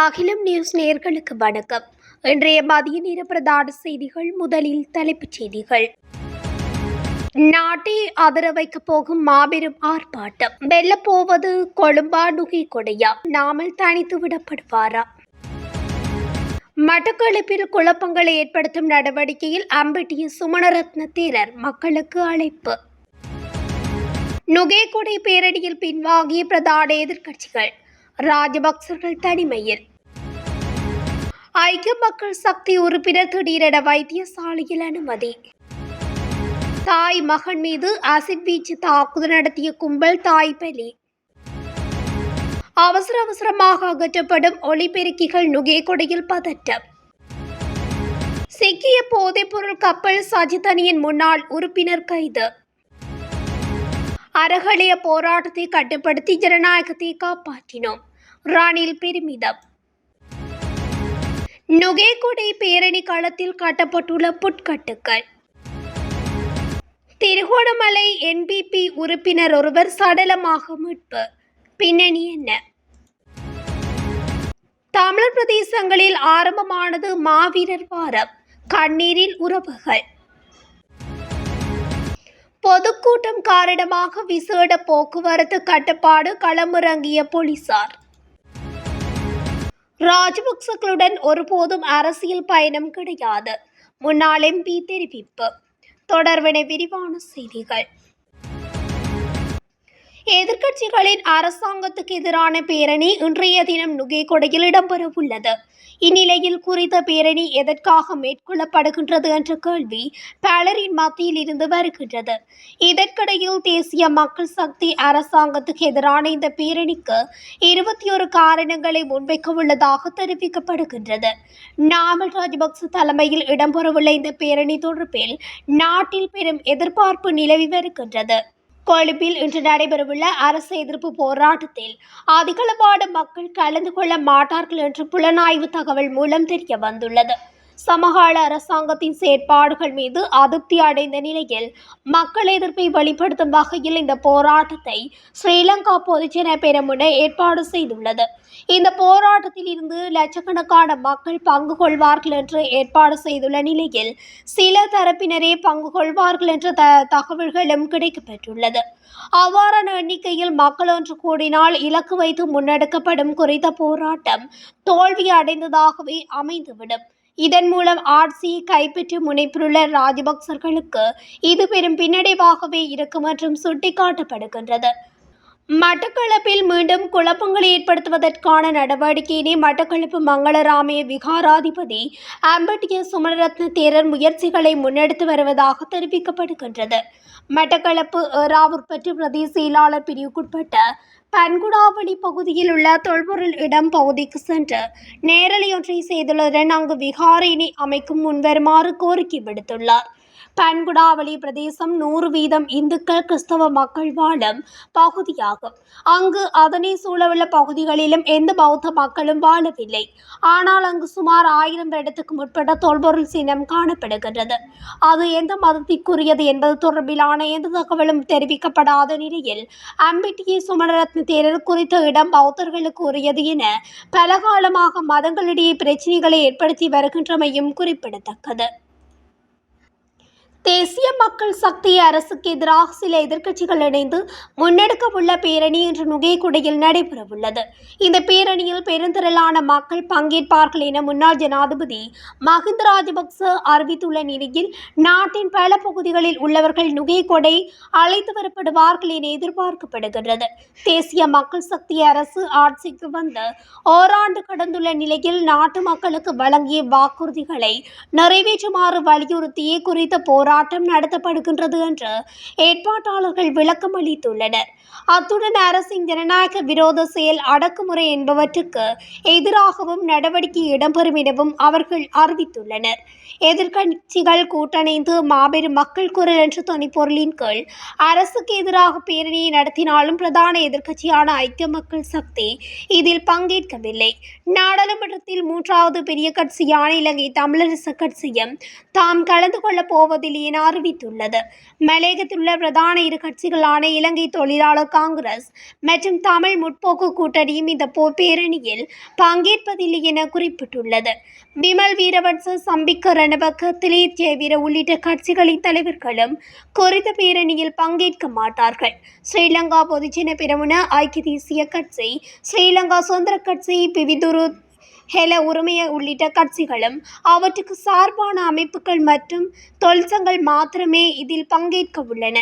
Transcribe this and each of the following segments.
அகிலம் நியூஸ் நேர்களுக்கு வணக்கம். இன்றைய மதிய நேர பிரதான செய்திகள் முதலில் தலைப்புச் செய்திகள். நாட்டை அதிர வைக்க போகும் மாபெரும் ஆர்ப்பாட்டம். வெல்லப் போவது கொழும்பா நுகை கொடையா? நாமல் தனித்து விடப்படுவாரா? மட்டக்களப்பில் குழப்பங்களை ஏற்படுத்தும் நடவடிக்கையில் அம்பட்டிய சுமணரத்ன தேரர் மக்களுக்கு அழைப்பு. நுகேகொடை பேரணியில் பின்வாங்கிய பிரதான எதிர்க்கட்சிகள். ராஜபக்சர்கள் தனிமையில். ஐக்கிய மக்கள் சக்தி உறுப்பினர் திடீரென வைத்தியசாலையில் அனுமதி. தாய் மகன் மீது அசிட் வீச்சு தாக்குதல் நடத்திய கும்பல் தாய் பலி. அவசர அவசரமாக அகற்றப்படும் ஒளிபெருக்கிகள் நுகேகொடையில் பதட்டம் சிக்கிய போதைப்பொருள் கப்பல் சஜிதனியின் முன்னாள் உறுப்பினர் கைது. அரகலைய போராட்டத்தை கட்டுப்படுத்தி ஜனநாயகத்தை காப்பாற்றினோம். ராணில் பெருமிதம். நுகேகுடை பேரணி களத்தில் காட்டப்பட்டுள்ள புட்கட்டுக்கள். திருகோணமலை என்பிபி உறுப்பினர் ஒருவர் சடலமாக மீட்பு. பின்னணி என்ன? தமிழர் பிரதேசங்களில் ஆரம்பமானது மாவீரர் வாரம் கண்ணீரில் உறவுகள். பொதுக்கூட்டம் காரணமாக விசேட போக்குவரத்து கட்டுப்பாடு களமிறங்கிய போலீசார். ராஜபக்சகளுடன் ஒருபோதும் அரசியல் பயணம் கிடையாது. முன்னாள் எம்பி தெரிவிப்பு. தொடர்பின விரிவான செய்திகள். எதிர்க்கட்சிகளின் அரசாங்கத்துக்கு எதிரான பேரணி இன்றைய தினம் நுகேகொடையில் இடம்பெறவுள்ளது. இந்நிலையில் குறித்த பேரணி எதற்காக மேற்கொள்ளப்படுகின்றது என்ற கேள்வி பலரின் மத்தியில் இருந்து வருகின்றது. இதற்கிடையில் தேசிய மக்கள் சக்தி அரசாங்கத்துக்கு எதிரான இந்த பேரணிக்கு இருபத்தி ஒரு காரணங்களை முன்வைக்க உள்ளதாக தெரிவிக்கப்படுகின்றது. நாமல் ராஜபக்ச தலைமையில் இடம்பெறவுள்ள இந்த பேரணி தொடர்பில் நாட்டில் பெரும் எதிர்பார்ப்பு நிலவி வருகின்றது. கொழும்பில் இன்று நடைபெறவுள்ள அரசு எதிர்ப்பு போராட்டத்தில் அதிகளவான மக்கள் கலந்து கொள்ள மாட்டார்கள் என்று புலனாய்வு தகவல் மூலம் தெரிய வந்துள்ளது. சமகால அரசாங்கத்தின் செயற்பாடுகள் மீது அதிருப்தி அடைந்த நிலையில் மக்கள் எதிர்ப்பை வெளிப்படுத்தும் வகையில் இந்த போராட்டத்தை ஸ்ரீலங்கா பொதுஜன பெரமுன ஏற்பாடு செய்துள்ளது. இந்த போராட்டத்தில் இருந்து லட்சக்கணக்கான மக்கள் பங்கு கொள்வார்கள் என்று ஏற்பாடு செய்துள்ள நிலையில் சில தரப்பினரே பங்கு கொள்வார்கள் என்ற த தகவல்களும் கிடைக்கப்பெற்றுள்ளது. அவ்வாறான எண்ணிக்கையில் மக்கள் ஒன்று கூடினால் இலக்கு வைத்து முன்னெடுக்கப்படும் குறித்த போராட்டம் தோல்வி அடைந்ததாகவே அமைந்துவிடும். இதன் மூலம் ஆட்சியை கைப்பற்ற முனைப்புள்ள ராஜபக்சர்களுக்கு இது பெரும் பின்னடைவாகவே இருக்கும் என்றும் சுட்டிக்காட்டப்படுகின்றது. மட்டக்களப்பில் மீண்டும் குழப்பங்களை ஏற்படுத்துவதற்கான நடவடிக்கையினை மட்டக்களப்பு மங்களராமய விகாராதிபதி அம்பட்டிய சுமரத்ன தேரர் முயற்சிகளை முன்னெடுத்து வருவதாக தெரிவிக்கப்படுகின்றது. மட்டக்களப்பு ஏறாவூர்பற்று பிரதேச செயலாளர் பிரிவுக்குட்பட்ட பன்குடாவளி பகுதியில் உள்ள தொல்பொருள் இடம் பகுதிக்கு சென்று நேரலையொன்றை செய்துள்ளதுடன் அங்கு விகாரினை அமைக்கும் முன்வருமாறு கோரிக்கை விடுத்துள்ளார். பன்குடாவளி பிரதேசம் நூறு வீதம் இந்துக்கள் கிறிஸ்தவ மக்கள் வாழும் பகுதியாகும். அங்கு அதனை சூழவுள்ள பகுதிகளிலும் எந்த பௌத்த மக்களும் வாழவில்லை. ஆனால் அங்கு சுமார் ஆயிரம் வருடத்துக்கு முற்பட்ட தொல்பொருள் சின்னம் காணப்படுகின்றது. அது எந்த மதத்திற்குரியது என்பது தொடர்பிலான எந்த தகவலும் தெரிவிக்கப்படாத நிலையில் அம்பிட்டியை சுமணரத்ன தேரர் குறித்த இடம் பௌத்தர்களுக்கு உரியது என பல காலமாக மதங்களிடையே பிரச்சினைகளை ஏற்படுத்தி வருகின்றமையும் குறிப்பிடத்தக்கது. தேசிய மக்கள் சக்தி அரசுக்கு எதிராக சில எதிர்க்கட்சிகள் இணைந்து முன்னெடுக்க உள்ள பேரணி இன்று நுகைக்குடையில் நடைபெறவுள்ளது. இந்த பேரணியில் பெருந்திரளான மக்கள் பங்கேற்பார்கள் என முன்னாள் ஜனாதிபதி மஹிந்த ராஜபக்ச அறிவித்துள்ள நிலையில் நாட்டின் பல பகுதிகளில் உள்ளவர்கள் நுகைக்கொடை அழைத்து வரப்படுவார்கள் என எதிர்பார்க்கப்படுகிறது தேசிய மக்கள் சக்தி அரசு ஆட்சிக்கு வந்து ஓராண்டு கடந்துள்ள நிலையில் நாட்டு மக்களுக்கு வழங்கிய வாக்குறுதிகளை நிறைவேற்றுமாறு வலியுறுத்தியே குறித்த போரா போராட்டம் நடத்தப்படுகின்றது என்று ஏற்பாட்டாளர்கள் விளக்கம் அளித்துள்ளனர். அத்துடன் அரசின் ஜனநாயக விரோத செயல் அடக்குமுறை என்பவற்றுக்கு எதிராகவும் நடவடிக்கை இடம்பெறும் எனவும் அவர்கள் அறிவித்துள்ளனர். எதிர்க்கட்சிகள் கூட்டணிந்து மாபெரும் மக்கள் குரல் என்ற துணைப்பொருளின் கீழ் அரசுக்கு எதிராக பேரணியை நடத்தினாலும் பிரதான எதிர்க்கட்சியான ஐக்கிய மக்கள் சக்தி இதில் பங்கேற்கவில்லை. நாடாளுமன்றத்தில் மூன்றாவது பெரிய கட்சியான இலங்கை தமிழரசு கட்சியும் தாம் கலந்து கொள்ளப் போவதில்லை என அறிவித்துள்ளது. மலையகத்தில் பிரதான இரு கட்சிகளான இலங்கை தொழிலாளர் காங்கிரஸ் மற்றும் தமிழ் முற்போக்கு கூட்டணியும் இந்த பேரணியில் பங்கேற்பதில்லை என குறிப்பிட்டுள்ளது. விமல் வீரவன்ச சம்பிக்க ரணபக்க திலீப் ஜெயவீர உள்ளிட்ட கட்சிகளின் தலைவர்களும் குறித்த பேரணியில் பங்கேற்க மாட்டார்கள். ஸ்ரீலங்கா பொதுஜன பிரமுன ஐக்கிய தேசிய கட்சி ஸ்ரீலங்கா சுதந்திர கட்சி பிவிதுரு ஹெல உரிமைய உள்ளிட்ட கட்சிகளும் அவற்றுக்கு சார்பான அமைப்புகள் மற்றும் தொழிற்சங்கள் மாத்திரமே இதில் பங்கேற்க உள்ளன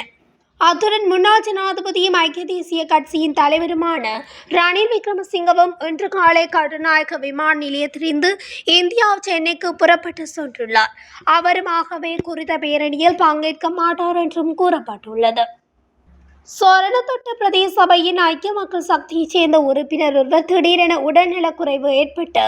அத்துடன் முன்னாள் ஜனாதிபதியும் ஐக்கிய தேசிய கட்சியின் தலைவருமான ரணில் விக்ரமசிங்கவும் இன்று காலை கருநாயக விமான நிலையத்திலிருந்து இந்தியா சென்னைக்கு புறப்பட்டு சென்றுள்ளார். அவருமாகவே குறித்த பேரணியில் பங்கேற்க மாட்டார் என்றும் கூறப்பட்டுள்ளது. சோரணத்தொட்ட பிரதேச சபையின் ஐக்கிய மக்கள் சக்தியைச் சேர்ந்த உறுப்பினர் ஒருவர் திடீரென உடல்நலக்குறைவு ஏற்பட்டு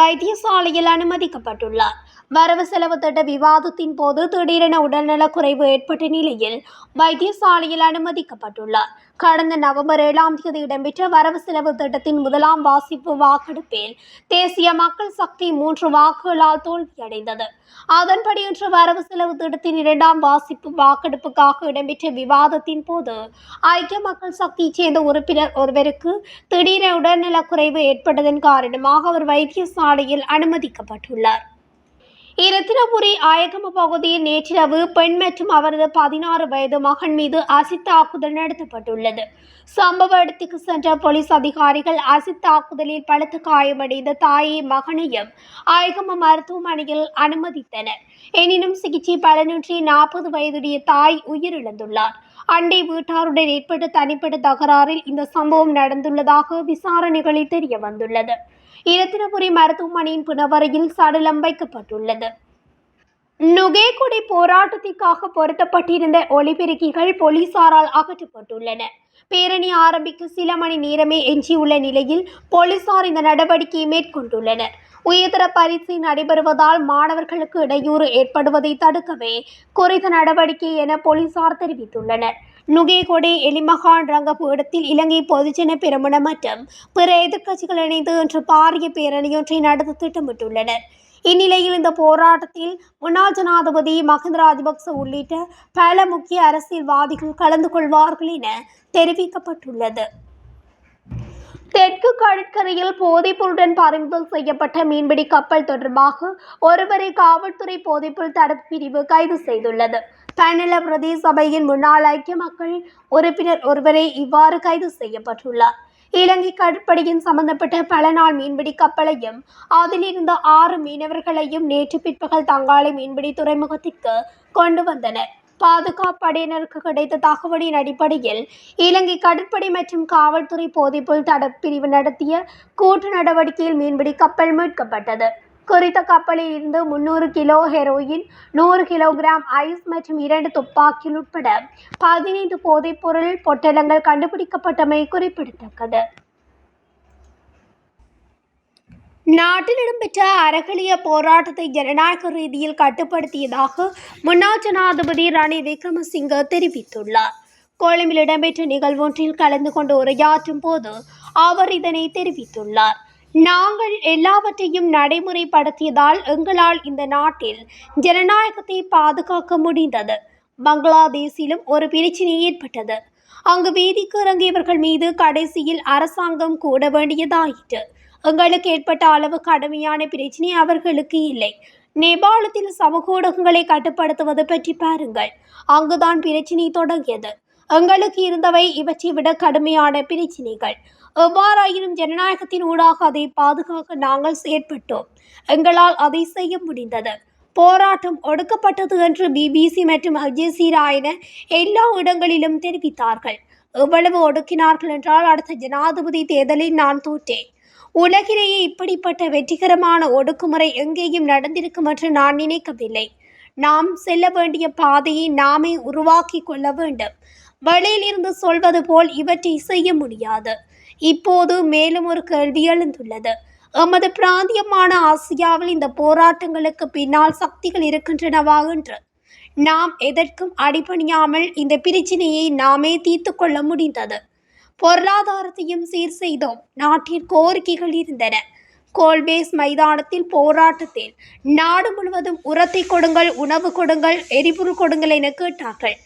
வைத்தியசாலையில் அனுமதிக்கப்பட்டுள்ளார். வரவு செலவு திட்ட விவாதத்தின் போது திடீரென உடல்நலக்குறைவு ஏற்பட்ட நிலையில் வைத்தியசாலையில் அனுமதிக்கப்பட்டுள்ளார். கடந்த நவம்பர் ஏழாம் தேதி இடம்பெற்ற வரவு செலவு திட்டத்தின் முதலாம் வாசிப்பு வாக்கெடுப்பில் தேசிய மக்கள் சக்தி மூன்று வாக்குகளால் தோல்வியடைந்தது. அதன்படி இன்று வரவு செலவு திட்டத்தின் இரண்டாம் வாசிப்பு வாக்கெடுப்புக்காக இடம்பெற்ற விவாதத்தின் போது ஐக்கிய மக்கள் சக்தியைச் சேர்ந்த உறுப்பினர் ஒருவருக்கு திடீரென உடல்நலக்குறைவு ஏற்பட்டதன் காரணமாக அவர் வைத்தியசாலையில் அனுமதிக்கப்பட்டுள்ளார். இரத்தினபுரி ஆயகம பகுதியில் நேற்றிரவு பெண் மற்றும் அவரது பதினாறு வயது மகன் மீது அசித் தாக்குதல் நடத்தப்பட்டுள்ளது. சம்பவ இடத்துக்கு சென்ற போலீஸ் அதிகாரிகள் அசித் தாக்குதலில் பலத்த காயமடைந்த தாயை மகனையும் ஆயகம மருத்துவமனையில் அனுமதித்தனர். எனினும் சிகிச்சை பலனின்றி நாற்பது வயதுடைய தாய் உயிரிழந்துள்ளார். அண்டை வீட்டாருடன் ஏற்பட்ட தனிப்பட்ட தகராறில் இந்த சம்பவம் நடந்துள்ளதாக விசாரணைகளில் தெரிய வந்துள்ளது இரத்தினபுரி மருத்துவமனையின் புனவரையில் சடலம் வைக்கப்பட்டுள்ளது. நுகேகுடி போராட்டத்திற்காக பொருத்தப்பட்டிருந்த ஒளிபெருக்கிகள் போலீசாரால் அகற்றப்பட்டுள்ளன. பேரணி ஆரம்பிக்க சில மணி நேரமே எஞ்சியுள்ள நிலையில் போலீசார் இந்த நடவடிக்கையை மேற்கொண்டுள்ளனர். உயர்தர பரீட்சை நடைபெறுவதால் மாணவர்களுக்கு இடையூறு ஏற்படுவதை தடுக்கவே குறித்த நடவடிக்கை என போலீசார் தெரிவித்துள்ளனர். நுகேகொடை எலிமகான் ரங்கபீடத்தில் இலங்கை பொதுஜன பெருமன மற்றும் பிற எதிர்க்கட்சிகள் இணைந்து இன்று பாரிய பேரணியொன்றை நடத்த திட்டமிட்டுள்ளனர். இந்நிலையில் இந்த போராட்டத்தில் முன்னாள் ஜனாதிபதி மஹிந்த ராஜபக்ச உள்ளிட்ட பல முக்கிய அரசியல்வாதிகள் கலந்து கொள்வார்கள் என தெரிவிக்கப்பட்டுள்ளது. தெற்கு கடற்கரையில் போதைப்பொருளுடன் பறிமுதல் செய்யப்பட்ட மீன்பிடி கப்பல் தொடர்பாக ஒருவரை காவல்துறை போதைப்பொருள் தடுப்பு பிரிவு கைது செய்துள்ளது. பன்னல பிரதேச சபையின் முன்னாள் ஐக்கிய மக்கள் உறுப்பினர் ஒருவரை இவ்வாறு கைது செய்யப்பட்டுள்ளார். இலங்கை கடற்படையின் சம்பந்தப்பட்ட பல நாள் மீன்பிடி கப்பலையும் அதில் இருந்த ஆறு மீனவர்களையும் நேற்று பிற்பகல் தங்காலை மீன்பிடி துறைமுகத்திற்கு கொண்டு வந்தனர். பாதுகாப்பு படையினருக்கு கிடைத்த தகவலின் அடிப்படையில் இலங்கை கடற்படை மற்றும் காவல்துறை போதைப்பொருள் தடப்பிரிவு பிரிவு நடத்திய கூட்டு நடவடிக்கையில் மீன்பிடி கப்பல் மீட்கப்பட்டது. குறித்த கப்பலில் இருந்து முன்னூறு கிலோ ஹெரோயின் நூறு கிலோகிராம் ஐஸ் மற்றும் இரண்டு துப்பாக்கிகள் உட்பட பதினைந்து போதைப்பொருள் பொட்டலங்கள் கண்டுபிடிக்கப்பட்டமை குறிப்பிடத்தக்கது. நாட்டில் இடம்பெற்ற அறகலிய போராட்டத்தை ஜனநாயக ரீதியில் கட்டுப்படுத்தியதாக முன்னாள் ஜனாதிபதி ரணில் விக்ரமசிங்க தெரிவித்துள்ளார். கொழும்பில் இடம்பெற்ற நிகழ்வொன்றில் கலந்து கொண்டு உரையாற்றும் போது அவர் இதனை தெரிவித்துள்ளார். நாங்கள் எல்லாவற்றையும் நடைமுறைப்படுத்தியதால் எங்களால் இந்த நாட்டில் ஜனநாயகத்தை பாதுகாக்க முடிந்தது. பங்களாதேஷிலும் ஒரு பிரச்சினை ஏற்பட்டது. அங்கு வீதிக்கு இறங்கியவர்கள் மீது கடைசியில் அரசாங்கம் கூட வேண்டியதாயிற்று. எங்களுக்கு ஏற்பட்ட அளவு கடுமையான பிரச்சினை அவர்களுக்கு இல்லை. நேபாளத்தில் சமூக ஊடகங்களை கட்டுப்படுத்துவது பற்றி பாருங்கள். அங்குதான் பிரச்சினை தொடங்கியது. எங்களுக்கு இருந்தவை இவற்றை விட கடுமையான பிரச்சினைகள். எவ்வாறாயினும் ஜனநாயகத்தின் ஊடாக அதை பாதுகாக்க நாங்கள் செயற்பட்டோம். எங்களால் அதை செய்ய முடிந்தது. போராட்டம் ஒடுக்கப்பட்டது என்று பிபிசி மற்றும் அல் என எல்லா இடங்களிலும் தெரிவித்தார்கள். எவ்வளவு ஒடுக்கினார்கள் என்றால் அடுத்த ஜனாதிபதி தேர்தலில் நான் தோற்றேன். உலகிலேயே இப்படிப்பட்ட வெற்றிகரமான ஒடுக்குமுறை எங்கேயும் நடந்திருக்கும் என்று நான் நினைக்கவில்லை. நாம் செல்ல வேண்டிய பாதையை நாமே உருவாக்கி கொள்ள வேண்டும். வெளியிலிருந்து சொல்வது போல் இவற்றை செய்ய முடியாது. இப்போது மேலும் ஒரு கேள்வி எழுந்துள்ளது. எமது பிராந்தியமான ஆசியாவில் இந்த போராட்டங்களுக்கு பின்னால் சக்திகள் இருக்கின்றனவா என்று. நாம் எதற்கும் அடிபணியாமல் இந்த பிரச்சினையை நாமே தீர்த்து கொள்ள முடிந்தது. பொருளாதாரத்தையும் சீர் செய்தோம். நாட்டின் கோரிக்கைகள் இருந்தன. கோல்பேஸ் மைதானத்தில் போராட்டத்தில் நாடு முழுவதும் உரத்தை கொடுங்கள் உணவு கொடுங்கள் எரிபொருள் கொடுங்கள் என கேட்டார்கள்.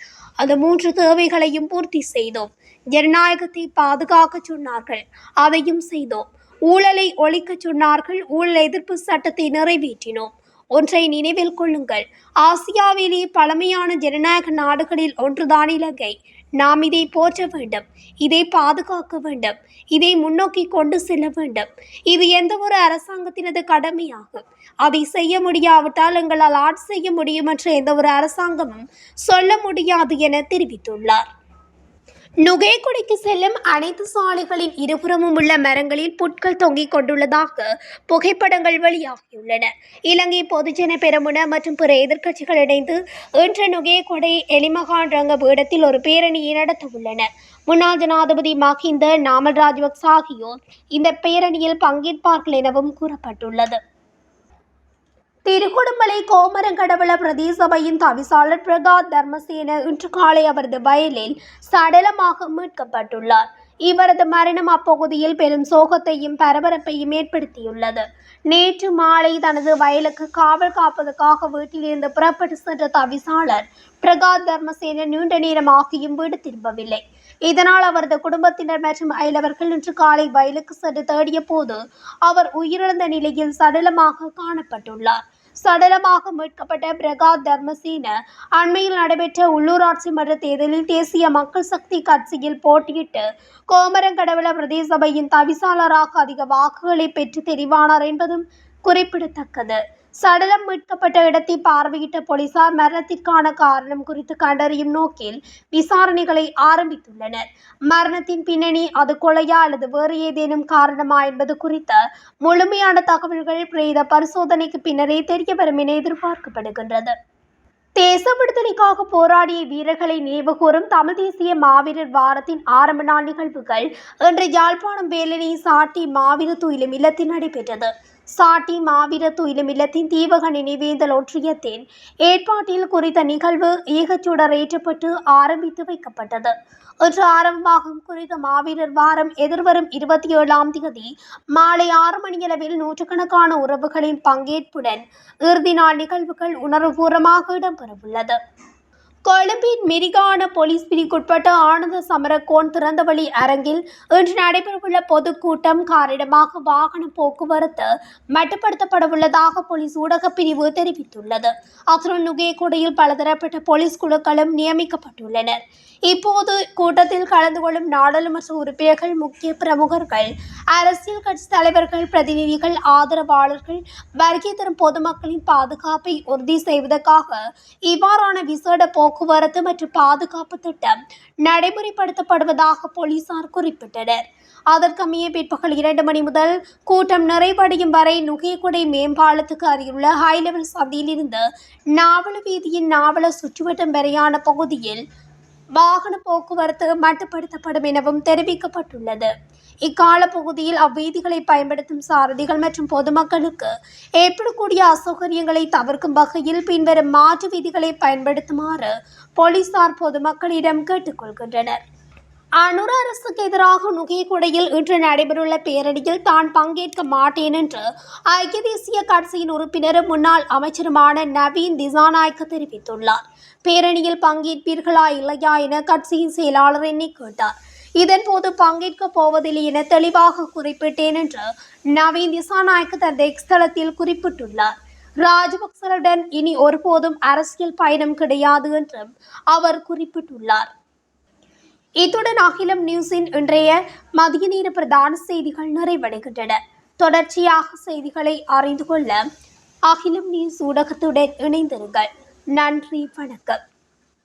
அந்த மூன்று தேவைகளையும் பூர்த்தி செய்தோம். ஜனநாயகத்தை பாதுகாக்க சொன்னார்கள். அதையும் செய்தோம். ஊழலை ஒழிக்க சொன்னார்கள். ஊழல் எதிர்ப்பு சட்டத்தை நிறைவேற்றினோம். ஒன்றை நினைவில் கொள்ளுங்கள். ஆசியாவிலே பழமையான ஜனநாயக நாடுகளில் ஒன்றுதான் இலங்கை. நாம் இதை போற்ற வேண்டும். இதை பாதுகாக்க வேண்டும். இதை முன்னோக்கி கொண்டு செல்ல வேண்டும். இது எந்த ஒரு அரசாங்கத்தினது கடமையாகும். அதை செய்ய முடியாவிட்டால் எங்களால் ஆட்சி செய்ய முடியும் என்ற எந்த ஒரு அரசாங்கமும் சொல்ல முடியாது என தெரிவித்துள்ளார். நுகைக்குடிக்கு செல்லும் அனைத்து சாலைகளின் இருபுறமும் உள்ள மரங்களில் புட்கள் தொங்கிக் கொண்டுள்ளதாக புகைப்படங்கள் வெளியாகியுள்ளன. இலங்கை பொதுஜன பெரமுன மற்றும் பிற எதிர்க்கட்சிகள் இணைந்து இன்று நுகையக்கொடை எலிமகான் ரங்க பீடத்தில் ஒரு பேரணியை நடத்த முன்னாள் ஜனாதிபதி மஹிந்த நாமல் ராஜபக்ச ஆகியோர் இந்த பேரணியில் பங்கேற்பார்கள் எனவும் கூறப்பட்டுள்ளது. திருக்குடுமலை கோமரங்கடவுள பிரதேசபையின் தவிசாளர் பிரகாத் தர்மசேன இன்று காலை அவரது வயலில் சடலமாக மீட்கப்பட்டுள்ளார் இவரது மரணம் அப்பகுதியில் பெரும் சோகத்தையும் பரபரப்பையும் ஏற்படுத்தியுள்ளது நேற்று மாலை தனது வயலுக்கு காவல் காப்பதற்காக வீட்டிலிருந்து புறப்பட்டு சென்ற தவிசாளர் பிரகாத் தர்மசேன நீண்ட நேரமாகியும் வீடு திரும்பவில்லை இதனால் அவரது குடும்பத்தினர் மற்றும் அயலவர்கள் இன்று காலை வயலுக்கு சென்று தேடிய போது அவர் உயிரிழந்த நிலையில் சடலமாக காணப்பட்டுள்ளார். சடலமாக மீட்கப்பட்ட பிரகாத் தர்மசேன அண்மையில் நடைபெற்ற உள்ளூராட்சி மன்ற தேர்தலில் தேசிய மக்கள் சக்தி கட்சியில் போட்டியிட்டு கோமரங்கடவள பிரதேசபையின் தவிசாளராக அதிக வாக்குகளை பெற்று தெரிவானார் என்பதும் குறிப்பிடத்தக்கது. சடலம் மீட்கப்பட்ட இடத்தை பார்வையிட்ட போலீசார் மரணத்திற்கான காரணம் குறித்து கண்டறியும் நோக்கில் விசாரணைகளை ஆரம்பித்துள்ளனர். மரணத்தின் பின்னணி அது கொலையா அல்லது வேறு ஏதேனும் காரணமா என்பது குறித்த முழுமையான தகவல்கள் பிரேத பரிசோதனைக்கு பின்னரே தெரிய வரும் என எதிர்பார்க்கப்படுகின்றது. தேச விடுதலைக்காக போராடிய வீரர்களை நினைவுகூரும் தமிழ் தேசிய மாவீரர் வாரத்தின் ஆரம்ப நாள் நிகழ்வுகள் இன்று யாழ்ப்பாணம் வேலனை சாட்டி மாவீர துயிலும் இல்லத்தில் நடைபெற்றது. சாட்டி மாவீர துயிலும் இல்லத்தின் தீவக நினைவேந்தல் ஒன்றியத்தின் ஏற்பாட்டில் குறித்த நிகழ்வு ஈகச்சுடர் ஏற்றப்பட்டு ஆரம்பித்து வைக்கப்பட்டது. இன்று ஆரம்பமாகும் குறித்த மாவீரர் வாரம் எதிர்வரும் இருபத்தி ஏழாம் தேதி மாலை ஆறு மணியளவில் நூற்றுக்கணக்கான உறவுகளின் பங்கேற்புடன் இறுதி நாள் நிகழ்வுகள் உணர்வுபூர்வமாக இடம்பெறவுள்ளது. கொழும்பின் மிரிகான போலீஸ் பிரிவுக்குட்பட்ட ஆனந்த சமரகோன் திறந்தவழி அரங்கில் இன்று நடைபெறவுள்ள பொதுக்கூட்டம் காரணமாக வாகன போக்குவரத்து மட்டுப்படுத்தப்படவுள்ளதாக போலீஸ் ஊடகப் பிரிவு தெரிவித்துள்ளது. அத்துடன் நுகையக்கூடையில் பலதரப்பட்ட போலீஸ் குழுக்களும் நியமிக்கப்பட்டுள்ளனர். இப்போது கூட்டத்தில் கலந்து கொள்ளும் நாடாளுமன்ற உறுப்பினர்கள் முக்கிய பிரமுகர்கள் அரசியல் கட்சி தலைவர்கள் பிரதிநிதிகள் ஆதரவாளர்கள் வருகை தரும் பொதுமக்களின் பாதுகாப்பை உறுதி செய்வதற்காக இவ்வாறான விசேட போக்குவரத்து மற்றும் பாதுகாப்பு திட்டம் நடைமுறைப்படுத்தப்படுவதாக போலீசார் குறிப்பிட்டனர். அதற்கமைய பிற்பகல் இரண்டு மணி முதல் கூட்டம் நிறைவடையும் வரை நுகைக்குடை மேம்பாலத்துக்கு அருகிலுள்ள ஹை லெவல் சந்தியிலிருந்து நாவல வீதியின் நாவல சுற்றுவட்டம் வரையான பகுதியில் வாகன போக்குவரத்து மட்டுப்படுத்தப்படும் எனவும் தெரிவிக்கப்பட்டுள்ளது. இக்கால பகுதியில் அவ்வீதிகளை பயன்படுத்தும் சாரதிகள் மற்றும் பொதுமக்களுக்கு ஏற்படக்கூடிய அசௌகரியங்களை தவிர்க்கும் வகையில் பின்வரும் மாற்று விதிகளை பயன்படுத்துமாறு போலீசார் பொதுமக்களிடம் கேட்டுக்கொள்கின்றனர். அனுர அரசுக்கு எதிராக நுகையகுடையில் இன்று நடைபெறவுள்ள பேரணியில் தான் பங்கேற்க மாட்டேன் என்று ஐக்கிய தேசிய கட்சியின் உறுப்பினரும் முன்னாள் அமைச்சருமான நவீன் திசாநாயக்க தெரிவித்துள்ளார். பேரணியில் பங்கேற்பீர்களா இல்லையா என கட்சியின் செயலாளர் என்னை கேட்டார். இதன்போது பங்கேற்க போவதில்லை என தெளிவாக குறிப்பிட்டேன் என்று நவீன் திசாநாயக்கு தந்த எக்ஸ்தலத்தில் குறிப்பிட்டுள்ளார். ராஜபக்சருடன் இனி ஒருபோதும் அரசியல் பயணம் கிடையாது என்றும் அவர் குறிப்பிட்டுள்ளார். இத்துடன் அகிலம் நியூஸின் இன்றைய மதிய நேர பிரதான செய்திகள் நிறைவடைகின்றன. தொடர்ச்சியாக செய்திகளை அறிந்து கொள்ள அகிலம் நியூஸ் ஊடகத்துடன் இணைந்திருங்கள். நன்றி வணக்கம்.